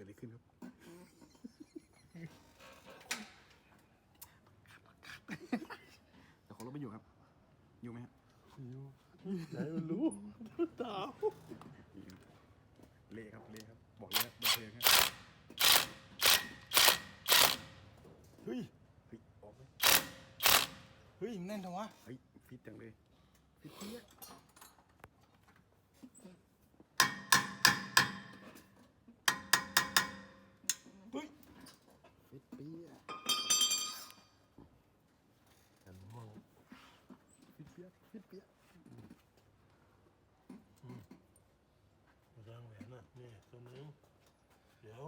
กิดอะไรขึ้นครับแต่ของรถไม่อยู่ครับ อยู่ไหมฮะอยู่ไหนมันรู้ดาวนี่ครับเละครับเละครับ บอกเลยครับบันเทิงครับเฮ้ยเฮ้ยออกไหมเฮ้ยมันแน่นจังวะเฮ้ยฟิตจังเลยฟิตเปี้ย ฟิตเปี้ยฟิตเปียมาสร้างแหวนน่ะนี่ตัวนึงเดี๋ยว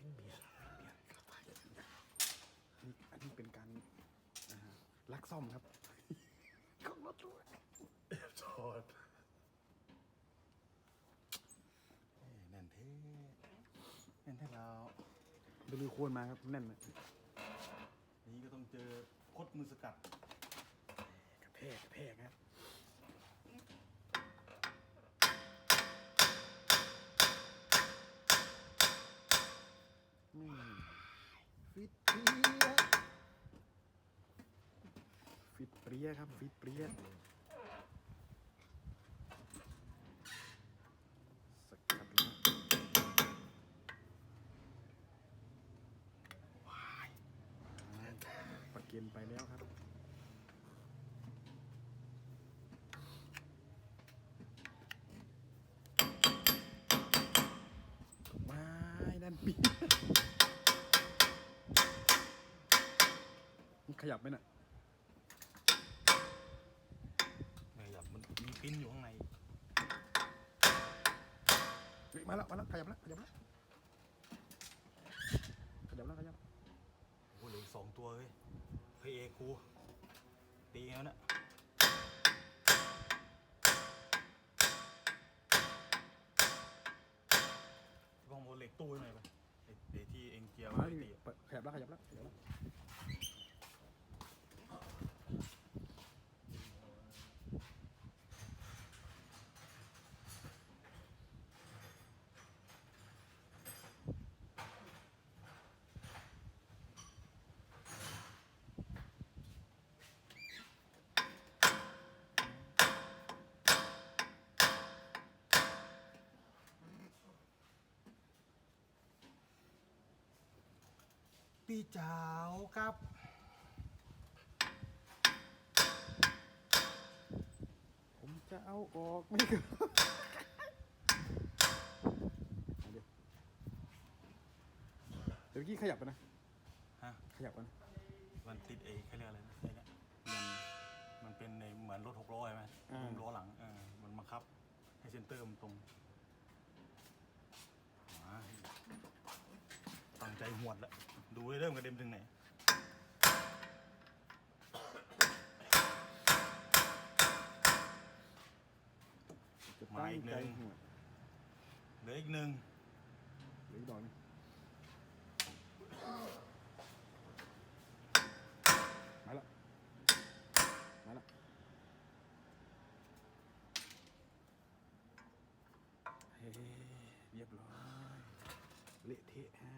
ฟิตเปี้ยฟิตเปี้ยครับนี่อันนี้เป็นการอ่าลักซ่อมครับ ของรถด้วยเอฟถอดเอ้ยแน่นเท่แน่นเท่เราดูลือควรมาครับแน่นเลย นี่ก็ต้องเจอคดมือสกัด กระแทกกระแทกครับฟิตเปรี้ยฟิตเปรี้ยครับ ฟิตเปรี้ยสกัดแล้วว้ายประเก็นไปแล้วครับ ไม่นั่นปี มันขยับไหมน่ะไม่หยับมันมีปิ้นอยู่ข้างในเฮ้ยมาแล้วมาแล้วขยับแล้วขยับแล้วขยับแล้วขยับโอ้โหเหลืออกสองตัวเฮ้ยเฮ้ยเอกูตีแล้วนะพี่บองโมเหล็กตู้ให้หน่อยไป ไอ้ที่เองเกียร์ไว้ดิตีอะเปิดขยับแล้วขยับแล้วขยับแล้ว พี่เจ้าครับผมจะเอาออกไม่เกินเอาเดี๋ยวเดี๋ยวเมื่อกี้ขยับไปนะ ฮะขยับไปนะมันติดเอเขาเรียกอะไรนะไอ้เนี่ยยันมันเป็นในเหมือนรถหกล้อใช่ไหมอ่ามุมล้อหลังเออมันบังคับ ให้เซนเตอร์มันตรงมาตั้งใจ หวดแล้วดูได้เริ่มกระเด็นถึงไหนจะตั้งใจหัวเหลืออีกหนึ่งเหลืออีกดอกหนึงมาแล้วมาแล้วเฮ้เรียบร้อยเละเทะฮะ